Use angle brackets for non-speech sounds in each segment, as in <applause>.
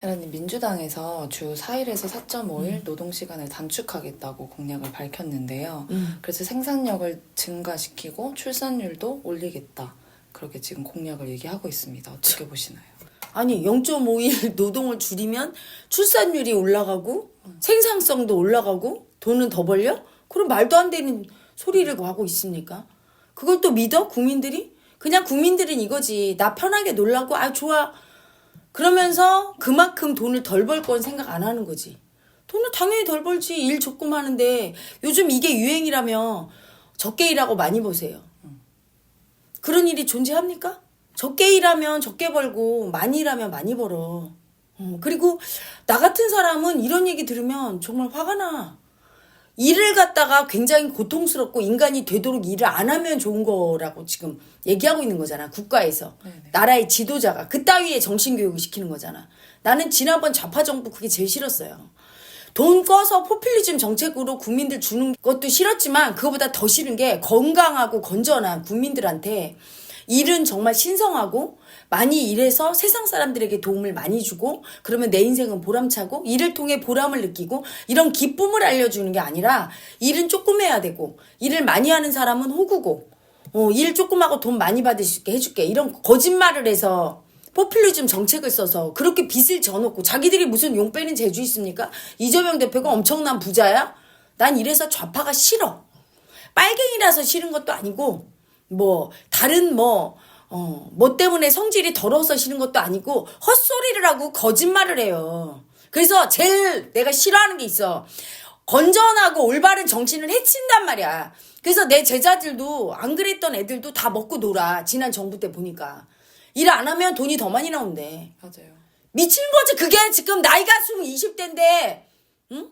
대라님 민주당에서 주 4일에서 4.5일 노동 시간을 단축하겠다고 공약을 밝혔는데요. 음. 그래서 생산력을 증가시키고 출산율도 올리겠다. 그렇게 지금 공약을 얘기하고 있습니다. 어떻게 보시나요? 아니 0.5일 <laughs> 노동을 줄이면 출산율이 올라가고 생산성도 올라가고 돈은 더 벌려? 그럼 말도 안 되는 소리를 하고 있습니까? 그걸 또 믿어 국민들이? 그냥 국민들은 이거지 나 편하게 놀라고 아 좋아 그러면서 그만큼 돈을 덜 벌 건 생각 안 하는 거지 돈을 당연히 덜 벌지 일 조금 하는데 요즘 이게 유행이라며 적게 일하고 많이 버세요 그런 일이 존재합니까? 적게 일하면 적게 벌고 많이 일하면 많이 벌어. 어, 그리고 나 같은 사람은 이런 얘기 들으면 정말 화가 나. 일을 갖다가 굉장히 고통스럽고 인간이 되도록 일을 안 하면 좋은 거라고 지금 얘기하고 있는 거잖아. 국가에서. 네네. 나라의 지도자가 그 따위에 정신교육을 시키는 거잖아. 나는 지난번 좌파 정부 그게 제일 싫었어요. 돈 꺼서 포퓰리즘 정책으로 국민들 주는 것도 싫었지만 그거보다 더 싫은 게 건강하고 건전한 국민들한테 일은 정말 신성하고 많이 일해서 세상 사람들에게 도움을 많이 주고 그러면 내 인생은 보람차고 일을 통해 보람을 느끼고 이런 기쁨을 알려주는 게 아니라 일은 조금 해야 되고 일을 많이 하는 사람은 호구고 어, 일 조금 하고 돈 많이 받을 수 있게 해줄게 이런 거짓말을 해서 포퓰리즘 정책을 써서 그렇게 빚을 져놓고 자기들이 무슨 용 빼는 재주 있습니까? 이재명 대표가 엄청난 부자야? 난 이래서 좌파가 싫어. 빨갱이라서 싫은 것도 아니고 뭐 다른 뭐 어, 뭐 때문에 성질이 더러워서 싫은 것도 아니고 헛소리를 하고 거짓말을 해요. 그래서 제일 내가 싫어하는 게 있어. 건전하고 올바른 정신을 해친단 말이야. 그래서 내 제자들도 안 그랬던 애들도 다 먹고 놀아. 지난 정부 때 보니까. 일 안 하면 돈이 더 많이 나온대. 맞아요. 미친 거지. 그게 지금 나이가 20, 20대인데, 응?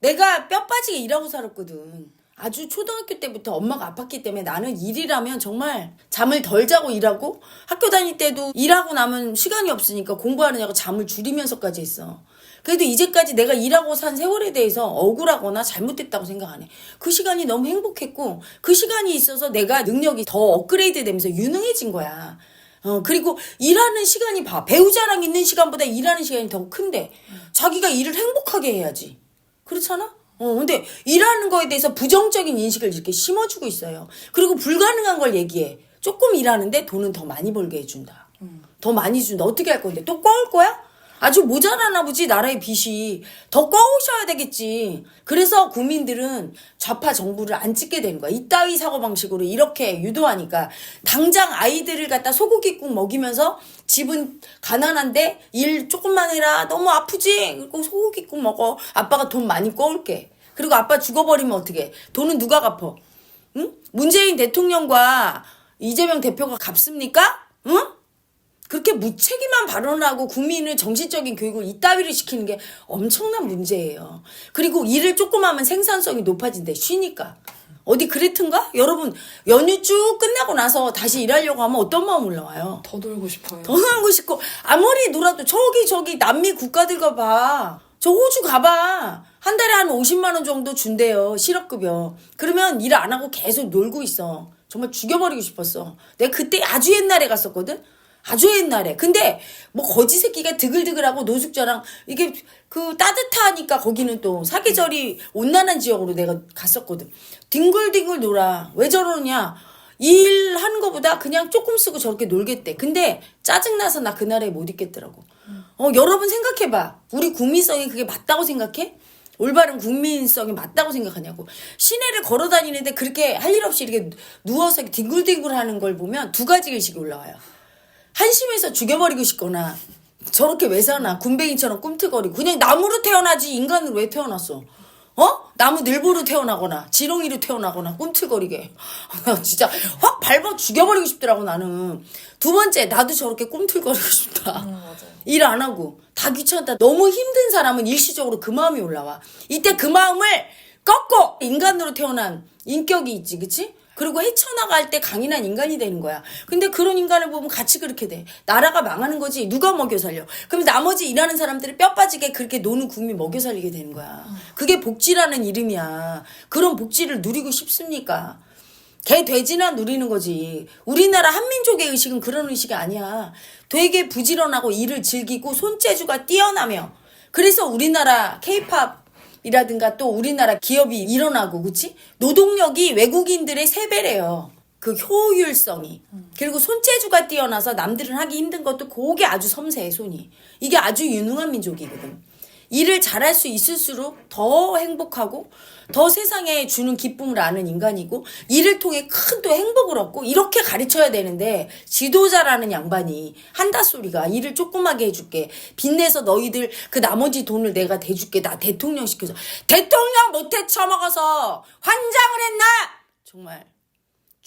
내가 뼈 빠지게 일하고 살았거든. 아주 초등학교 때부터 엄마가 아팠기 때문에 나는 일이라면 정말 잠을 덜 자고 일하고 학교 다닐 때도 일하고 나면 시간이 없으니까 공부하느냐고 잠을 줄이면서까지 했어. 그래도 이제까지 내가 일하고 산 세월에 대해서 억울하거나 잘못됐다고 생각 안 해. 그 시간이 너무 행복했고 그 시간이 있어서 내가 능력이 더 업그레이드 되면서 유능해진 거야. 어, 그리고 일하는 시간이 봐. 배우자랑 있는 시간보다 일하는 시간이 더 큰데 자기가 일을 행복하게 해야지. 그렇잖아? 어, 근데 일하는 거에 대해서 부정적인 인식을 이렇게 심어주고 있어요. 그리고 불가능한 걸 얘기해. 조금 일하는데 돈은 더 많이 벌게 해준다. 더 많이 준다. 어떻게 할 건데? 또 꺼올 거야? 아주 모자라나 보지, 나라의 빚이. 더 꺼오셔야 되겠지. 그래서 국민들은 좌파 정부를 안 찍게 되는 거야. 이따위 사고방식으로 이렇게 유도하니까. 당장 아이들을 갖다 소고기국 먹이면서 집은 가난한데 일 조금만 해라. 너무 아프지? 그리고 소고기국 먹어. 아빠가 돈 많이 꺼올게. 그리고 아빠 죽어버리면 어떻게? 돈은 누가 갚어? 응? 문재인 대통령과 이재명 대표가 갚습니까? 응? 그렇게 무책임한 발언하고 국민을 정신적인 교육을 이따위를 시키는 게 엄청난 문제예요. 그리고 일을 조금 하면 생산성이 높아진대. 쉬니까. 어디 그랬던가? 여러분, 연휴 쭉 끝나고 나서 다시 일하려고 하면 어떤 마음 올라와요? 더 놀고 싶어요. 더 놀고 싶고 아무리 놀아도 저기 저기 남미 국가들 가봐 저 호주 가봐. 한 달에 한 50만 원 정도 준대요 실업급여. 그러면 일 안 하고 계속 놀고 있어. 정말 죽여버리고 싶었어. 내가 그때 아주 옛날에 갔었거든? 아주 옛날에. 근데 뭐 거지 새끼가 드글드글하고 노숙자랑 이게 그 따뜻하니까 거기는 또 사계절이 온난한 지역으로 내가 갔었거든. 뒹굴뒹굴 놀아. 왜 저러냐? 일하는 거보다 그냥 조금 쓰고 저렇게 놀겠대. 근데 짜증나서 나 그날에 못 있겠더라고. 어, 여러분 생각해봐. 우리 국민성이 그게 맞다고 생각해? 올바른 국민성이 맞다고 생각하냐고. 시내를 걸어 다니는데 그렇게 할 일 없이 이렇게 누워서 뒹굴뒹굴 하는 걸 보면 두 가지 의식이 올라와요. 한심해서 죽여버리고 싶거나 저렇게 왜 사나 군뱅이처럼 꿈틀거리고 그냥 나무로 태어나지 인간으로 왜 태어났어? 어? 나무 늘보로 태어나거나 지렁이로 태어나거나 꿈틀거리게 <laughs> 나 진짜 확 밟아 죽여버리고 싶더라고 나는 두 번째 나도 저렇게 꿈틀거리고 싶다 음. 일 안 하고 다 귀찮다 너무 힘든 사람은 일시적으로 그 마음이 올라와 이때 그 마음을 꺾고 인간으로 태어난 인격이 있지 그치? 그리고 헤쳐나갈 때 강인한 인간이 되는 거야. 근데 그런 인간을 보면 같이 그렇게 돼. 나라가 망하는 거지. 누가 먹여 살려. 그럼 나머지 일하는 사람들이 뼈 빠지게 그렇게 노는 국민 먹여 살리게 되는 거야. 그게 복지라는 이름이야. 그런 복지를 누리고 싶습니까? 개 돼지나 누리는 거지. 우리나라 한민족의 의식은 그런 의식이 아니야. 되게 부지런하고 일을 즐기고 손재주가 뛰어나며 그래서 우리나라 케이팝 이라든가 또 우리나라 기업이 일어나고 그치? 노동력이 외국인들의 세배래요 그 효율성이. 그리고 손재주가 뛰어나서 남들은 하기 힘든 것도 그게 아주 섬세해 손이. 이게 아주 유능한 민족이거든 일을 잘할 수 있을수록 더 행복하고 더 세상에 주는 기쁨을 아는 인간이고 일을 통해 큰 또 행복을 얻고 이렇게 가르쳐야 되는데 지도자라는 양반이 한다 소리가 일을 조그맣게 해줄게. 빚내서 너희들 그 나머지 돈을 내가 대줄게. 나 대통령 시켜서 대통령 못해 처먹어서 환장을 했나? 정말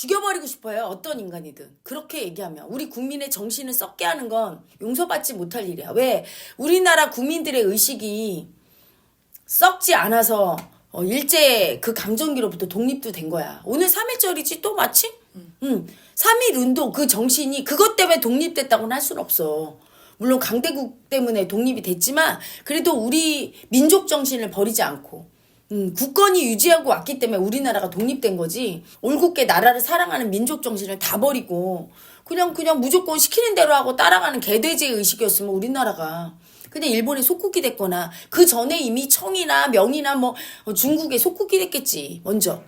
죽여버리고 싶어요. 어떤 인간이든. 그렇게 얘기하면. 우리 국민의 정신을 썩게 하는 건 용서받지 못할 일이야. 왜? 우리나라 국민들의 의식이 썩지 않아서 어, 일제 그 강점기로부터 독립도 된 거야. 오늘 3일절이지 또 마침? 응. 3일 운동 그 정신이 그것 때문에 독립됐다고는 할 수는 없어. 물론 강대국 때문에 독립이 됐지만 그래도 우리 민족 정신을 버리지 않고 음, 국권이 유지하고 왔기 때문에 우리나라가 독립된 거지. 올곧게 나라를 사랑하는 민족 정신을 다 버리고 그냥 그냥 무조건 시키는 대로 하고 따라가는 개돼지의 의식이었으면 우리나라가 그냥 일본에 속국이 됐거나 그 전에 이미 청이나 명이나 뭐 어, 중국에 속국이 됐겠지 먼저.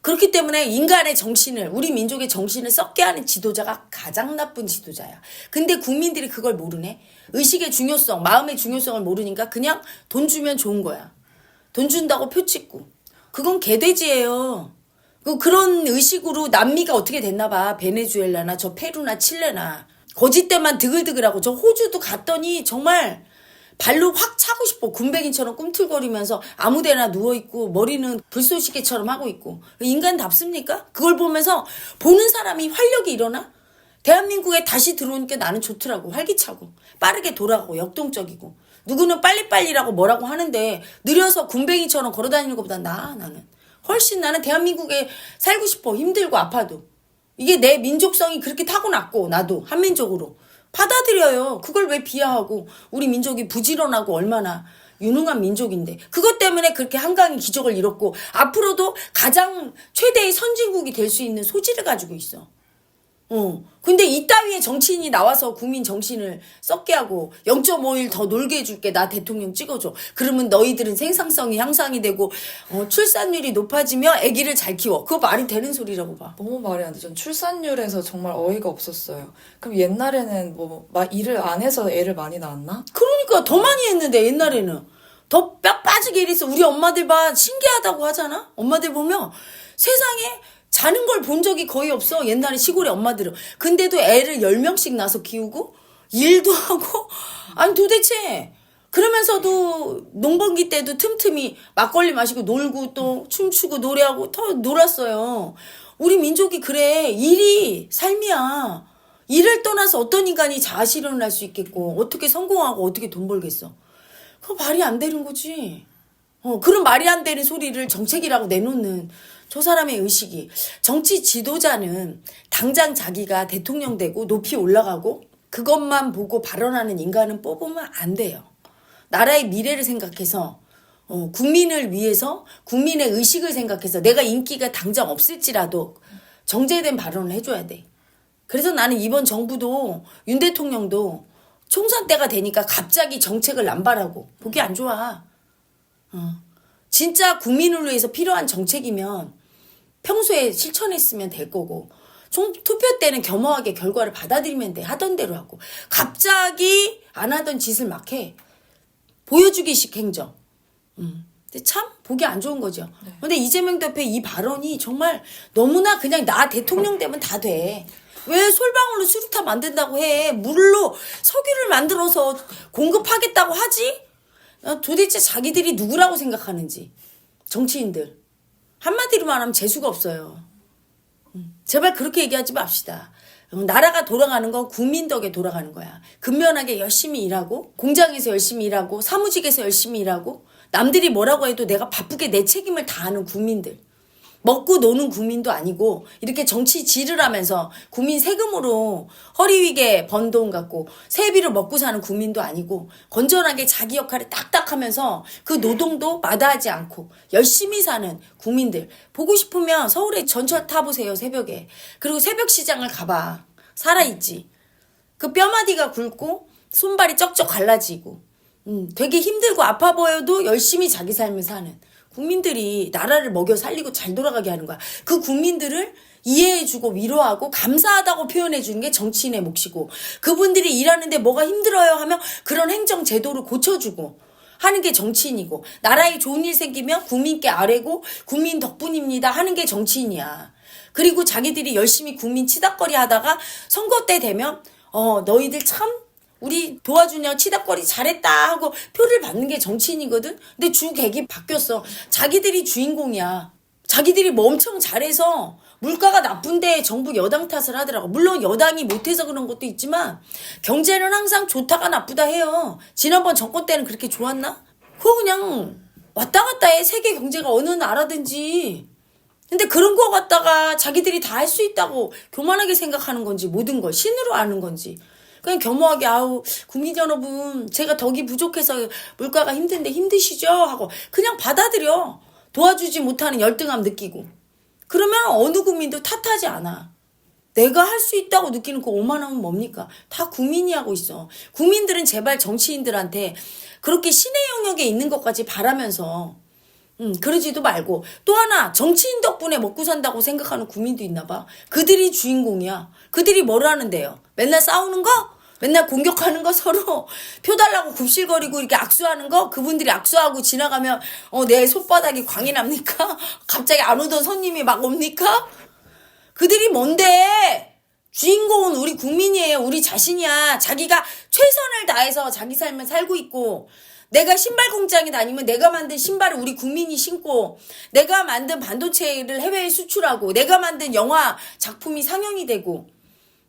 그렇기 때문에 인간의 정신을 우리 민족의 정신을 썩게 하는 지도자가 가장 나쁜 지도자야. 근데 국민들이 그걸 모르네. 의식의 중요성, 마음의 중요성을 모르니까 그냥 돈 주면 좋은 거야. 돈 준다고 표 찍고. 그건 개돼지예요. 그 그런 의식으로 남미가 어떻게 됐나 봐. 베네수엘라나 저 페루나 칠레나. 거짓 때만 드글드글하고 저 호주도 갔더니 정말 발로 확 차고 싶어. 군뱅이처럼 꿈틀거리면서 아무 데나 누워있고 머리는 불쏘시개처럼 하고 있고. 인간답습니까? 그걸 보면서 보는 사람이 활력이 일어나? 대한민국에 다시 들어오니까 나는 좋더라고. 활기차고. 빠르게 돌아가고 역동적이고. 누구는 빨리빨리라고 뭐라고 하는데 느려서 군뱅이처럼 걸어다니는 것보다 나아 나는. 훨씬 나는 대한민국에 살고 싶어. 힘들고 아파도. 이게 내 민족성이 그렇게 타고났고 나도 한민족으로 받아들여요. 그걸 왜 비하하고 우리 민족이 부지런하고 얼마나 유능한 민족인데 그것 때문에 그렇게 한강의 기적을 이뤘고 앞으로도 가장 최대의 선진국이 될 수 있는 소질을 가지고 있어. 어. 근데 이따위의 정치인이 나와서 국민 정신을 썩게 하고 0.5일 더 놀게 해줄게 나 대통령 찍어줘. 그러면 너희들은 생산성이 향상이 되고 어, 출산율이 높아지며 아기를 잘 키워. 그거 말이 되는 소리라고 봐. 너무 말이 안 돼. 전 출산율에서 정말 어이가 없었어요. 그럼 옛날에는 뭐막 일을 안 해서 애를 많이 낳았나? 그러니까 더 많이 했는데 옛날에는 더 뼈 빠지게 일했어. 우리 엄마들 봐 신기하다고 하잖아. 엄마들 보면 세상에 자는 걸 본 적이 거의 없어. 옛날에 시골의 엄마들은. 근데도 애를 10명씩 낳아서 키우고 일도 <laughs> 하고 아니 도대체 그러면서도 농번기 때도 틈틈이 막걸리 마시고 놀고 또 춤추고 노래하고 더 놀았어요. 우리 민족이 그래. 일이 삶이야. 일을 떠나서 어떤 인간이 자아 실현을 할 수 있겠고 어떻게 성공하고 어떻게 돈 벌겠어. 그거 말이 안 되는 거지. 어, 그런 말이 안 되는 소리를 정책이라고 내놓는 저 사람의 의식이. 정치 지도자는 당장 자기가 대통령 되고 높이 올라가고 그것만 보고 발언하는 인간은 뽑으면 안 돼요. 나라의 미래를 생각해서 어, 국민을 위해서 국민의 의식을 생각해서 내가 인기가 당장 없을지라도 정제된 발언을 해줘야 돼. 그래서 나는 이번 정부도 윤 대통령도 총선 때가 되니까 갑자기 정책을 남발하고 보기 안 좋아. 어. 진짜 국민을 위해서 필요한 정책이면 평소에 실천했으면 될 거고 총 투표 때는 겸허하게 결과를 받아들이면 돼 하던 대로 하고 갑자기 안 하던 짓을 막 해. 보여주기식 행정. 음. 근데 참 보기 안 좋은 거죠. 근데 이재명 대표의 이 발언이 정말 너무나 그냥 나 대통령 되면 다 돼. 왜 솔방울로 수류탄 만든다고 해? 물로 석유를 만들어서 공급하겠다고 하지? 어, 도대체 자기들이 누구라고 생각하는지. 정치인들. 한마디로 말하면 재수가 없어요. 음, 제발 그렇게 얘기하지 맙시다. 어, 나라가 돌아가는 건 국민 덕에 돌아가는 거야. 근면하게 열심히 일하고, 공장에서 열심히 일하고, 사무직에서 열심히 일하고, 남들이 뭐라고 해도 내가 바쁘게 내 책임을 다하는 국민들. 먹고 노는 국민도 아니고 이렇게 정치 하면서 국민 세금으로 허리 위게 번 돈 갖고 세비로 먹고 사는 국민도 아니고 건전하게 자기 역할을 딱딱 하면서 그 노동도 마다하지 않고 열심히 사는 국민들. 보고 싶으면 서울에 전철 타보세요 새벽에. 그리고 새벽 시장을 가봐. 살아있지. 그 뼈마디가 굵고 손발이 쩍쩍 갈라지고. 음, 되게 힘들고 아파 보여도 열심히 자기 삶을 사는 국민들이 나라를 먹여 살리고 잘 돌아가게 하는 거야. 그 국민들을 이해해주고 위로하고 감사하다고 표현해주는 게 정치인의 몫이고 그분들이 일하는데 뭐가 힘들어요 하면 그런 행정 제도를 고쳐주고 하는 게 정치인이고 나라에 좋은 일 생기면 국민께 아뢰고 국민 덕분입니다 하는 게 정치인이야. 그리고 자기들이 열심히 국민 치닥거리 하다가 선거 때 되면 어 너희들 참 우리 도와주냐 치닥거리 잘했다 하고 표를 받는 게 정치인이거든. 근데 주객이 바뀌었어. 자기들이 주인공이야. 자기들이 뭐 엄청 잘해서 물가가 나쁜데 정부 여당 탓을 하더라고. 물론 여당이 못해서 그런 것도 있지만 경제는 항상 좋다가 나쁘다 해요. 지난번 정권 때는 그렇게 좋았나? 그거 그냥 왔다 갔다 해. 세계 경제가 어느 나라든지. 근데 그런 거 갖다가 자기들이 다 할 수 있다고 교만하게 생각하는 건지 모든 걸 신으로 아는 건지 그냥 겸허하게 아우 국민 여러분 제가 덕이 부족해서 물가가 힘든데 힘드시죠 하고 그냥 받아들여 도와주지 못하는 열등함 느끼고 그러면 어느 국민도 탓하지 않아 내가 할 수 있다고 느끼는 그 오만함은 뭡니까? 다 국민이 하고 있어. 국민들은 제발 정치인들한테 그렇게 신의 영역에 있는 것까지 바라면서 음, 그러지도 말고 또 하나 정치인 덕분에 먹고 산다고 생각하는 국민도 있나 봐. 그들이 주인공이야. 그들이 뭘 하는데요? 맨날 싸우는 거? 맨날 공격하는 거 서로 <laughs> 표 달라고 굽실거리고 이렇게 악수하는 거 그분들이 악수하고 지나가면 어 내 손바닥이 광이 납니까? <laughs> 갑자기 안 오던 손님이 막 옵니까? 그들이 뭔데? 주인공은 우리 국민이에요. 우리 자신이야. 자기가 최선을 다해서 자기 삶을 살고 있고, 내가 신발 공장에 다니면 내가 만든 신발을 우리 국민이 신고, 내가 만든 반도체를 해외에 수출하고, 내가 만든 영화 작품이 상영이 되고,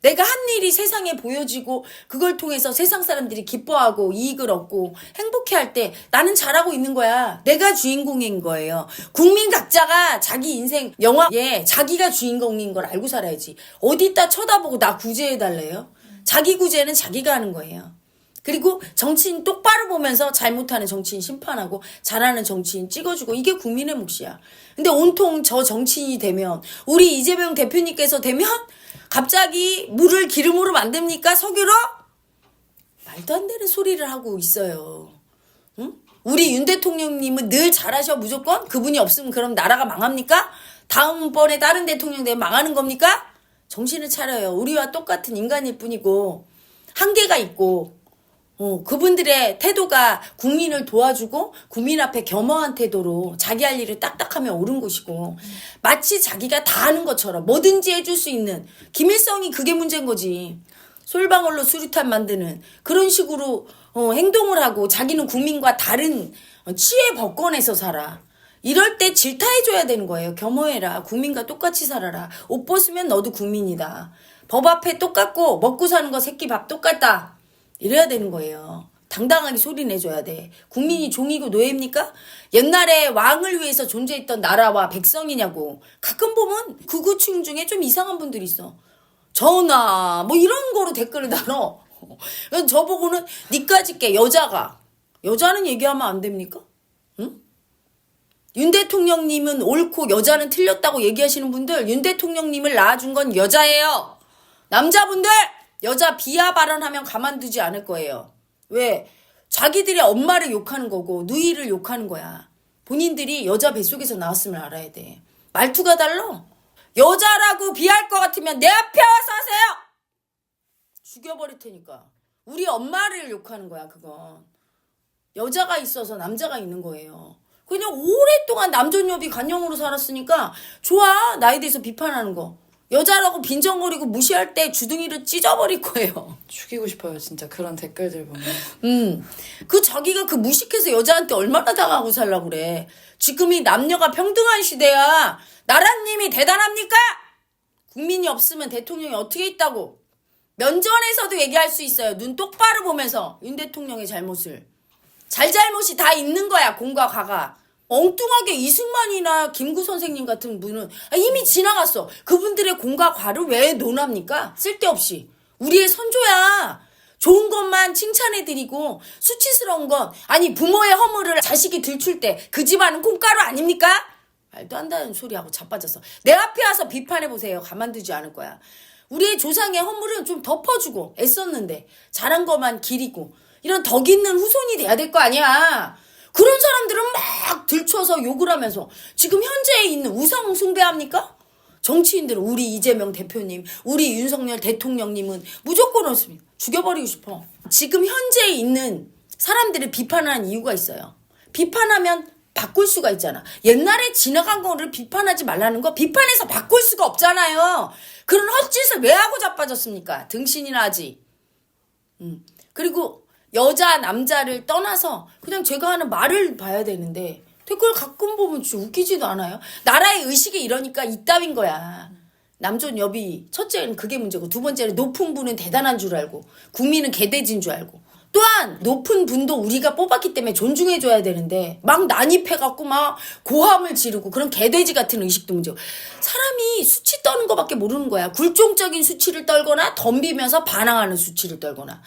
내가 한 일이 세상에 보여지고 그걸 통해서 세상 사람들이 기뻐하고 이익을 얻고 행복해할 때 나는 잘하고 있는 거야. 내가 주인공인 거예요. 국민 각자가 자기 인생 영화에 자기가 주인공인 걸 알고 살아야지. 어디다 쳐다보고 나 구제해 달래요. 자기 구제는 자기가 하는 거예요. 그리고 정치인 똑바로 보면서 잘못하는 정치인 심판하고 잘하는 정치인 찍어주고 이게 국민의 몫이야. 근데 온통 저 정치인이 되면 우리 이재명 대표님께서 되면 갑자기 물을 기름으로 만듭니까? 석유로? 말도 안 되는 소리를 하고 있어요. 응? 우리 윤 대통령님은 늘 잘하셔 무조건? 그분이 없으면 그럼 나라가 망합니까? 다음번에 다른 대통령 되면 망하는 겁니까? 정신을 차려요. 우리와 똑같은 인간일 뿐이고 한계가 있고 어, 그분들의 태도가 국민을 도와주고 국민 앞에 겸허한 태도로 자기 할 일을 딱딱하면 옳은 것이고 마치 자기가 다 하는 것처럼 뭐든지 해줄 수 있는 김일성이 그게 문제인 거지. 솔방울로 수류탄 만드는 그런 식으로 어, 행동을 하고 자기는 국민과 다른 어, 치에 법권에서 살아. 이럴 때 질타해줘야 되는 거예요. 겸허해라. 국민과 똑같이 살아라. 옷 벗으면 너도 국민이다. 법 앞에 똑같고 먹고 사는 거 새끼 밥 똑같다. 이래야 되는 거예요. 당당하게 소리 내줘야 돼. 국민이 종이고 노예입니까? 옛날에 왕을 위해서 존재했던 나라와 백성이냐고. 가끔 보면 극우층 중에 좀 이상한 분들이 있어. 전화 뭐 이런 거로 댓글을 달어. 저보고는 니까짓 게 여자가 여자는 얘기하면 안 됩니까? 응? 윤 대통령님은 옳고 여자는 틀렸다고 얘기하시는 분들 윤 대통령님을 낳아준 건 여자예요. 남자분들 여자 비하 발언하면 가만두지 않을 거예요. 왜? 자기들이 엄마를 욕하는 거고 누이를 욕하는 거야. 본인들이 여자 뱃속에서 나왔음을 알아야 돼. 말투가 달라. 여자라고 비할 것 같으면 내 앞에 와서 하세요. 죽여버릴 테니까. 우리 엄마를 욕하는 거야 그건. 여자가 있어서 남자가 있는 거예요. 그냥 오랫동안 남존여비 간영으로 살았으니까 좋아 나에 대해서 비판하는 거. 여자라고 빈정거리고 무시할 때 주둥이를 찢어버릴 거예요. 죽이고 싶어요, 진짜 그런 댓글들 보면. 음, 그 자기가 그 무식해서 여자한테 얼마나 당하고 살라 그래. 지금이 남녀가 평등한 시대야. 나라님이 대단합니까? 국민이 없으면 대통령이 어떻게 있다고? 면전에서도 얘기할 수 있어요. 눈 똑바로 보면서 윤 대통령의 잘못을. 잘잘못이 다 있는 거야, 공과 가가. 엉뚱하게 이승만이나 김구 선생님 같은 분은 아, 이미 지나갔어. 그분들의 공과 과를 왜 논합니까? 쓸데없이. 우리의 선조야. 좋은 것만 칭찬해드리고 수치스러운 것 아니 부모의 허물을 자식이 들출 때 그 집안은 콩가루 아닙니까? 말도 안 되는 소리하고 자빠졌어. 내 앞에 와서 비판해보세요. 가만두지 않을 거야. 우리의 조상의 허물은 좀 덮어주고 애썼는데 잘한 것만 기리고 이런 덕 있는 후손이 돼야 될 거 아니야. 그런 사람들은 막 들춰서 욕을 하면서 지금 현재에 있는 우상 숭배합니까? 정치인들은 우리 이재명 대표님, 우리 윤석열 대통령님은 무조건 없습니다. 죽여버리고 싶어. 지금 현재에 있는 사람들을 비판하는 이유가 있어요. 비판하면 바꿀 수가 있잖아. 옛날에 지나간 거를 비판하지 말라는 거 비판해서 바꿀 수가 없잖아요. 그런 헛짓을 왜 하고 자빠졌습니까? 등신이나 하지. 음. 그리고 여자 남자를 떠나서 그냥 제가 하는 말을 봐야 되는데 댓글 가끔 보면 진짜 웃기지도 않아요. 나라의 의식이 이러니까 이따윈 거야. 남존 여비 첫째는 그게 문제고 두 번째는 높은 분은 대단한 줄 알고 국민은 개돼지인 줄 알고 또한 높은 분도 우리가 뽑았기 때문에 존중해줘야 되는데 막 난입해갖고 막 고함을 지르고 그런 개돼지 같은 의식도 문제고 사람이 수치 떠는 거밖에 모르는 거야 굴종적인 수치를 떨거나 덤비면서 반항하는 수치를 떨거나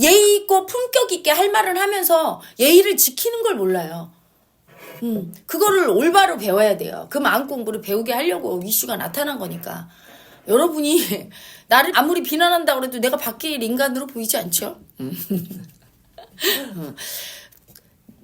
예의 있고 품격 있게 할 말을 하면서 예의를 지키는 걸 몰라요 음, 그거를 올바로 배워야 돼요. 그 마음 공부를 배우게 하려고 이슈가 나타난 거니까. 여러분이 <laughs> 나를 아무리 비난한다고 해도 내가 바뀔 인간으로 보이지 않죠? <laughs> 음.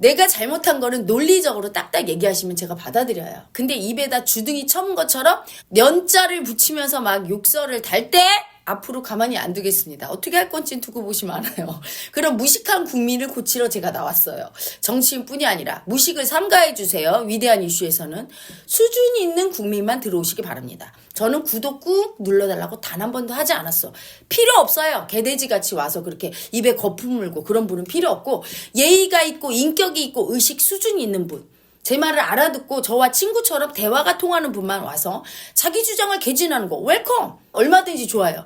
내가 잘못한 거는 논리적으로 딱딱 얘기하시면 제가 받아들여요. 근데 입에다 주둥이 쳐은 것처럼 년자를 붙이면서 막 욕설을 달 때 앞으로 가만히 안 두겠습니다. 어떻게 할 건지 두고 보시면 알아요. <laughs> 그런 무식한 국민을 고치러 제가 나왔어요. 정치인뿐이 아니라 무식을 삼가해 주세요. 위대한 이슈에서는 수준이 있는 국민만 들어오시기 바랍니다. 저는 구독 꾹 눌러달라고 단 한 번도 하지 않았어. 필요 없어요. 개돼지 같이 와서 그렇게 입에 거품 물고 그런 분은 필요 없고 예의가 있고 인격이 있고 의식 수준이 있는 분. 제 말을 알아듣고 저와 친구처럼 대화가 통하는 분만 와서 자기 주장을 개진하는 거 웰컴 얼마든지 좋아요.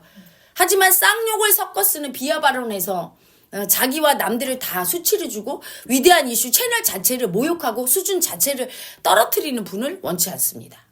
하지만 쌍욕을 섞어 쓰는 비하 발언에서 어, 자기와 남들을 다 수치를 주고 위대한 이슈 채널 자체를 모욕하고 수준 자체를 떨어뜨리는 분을 원치 않습니다.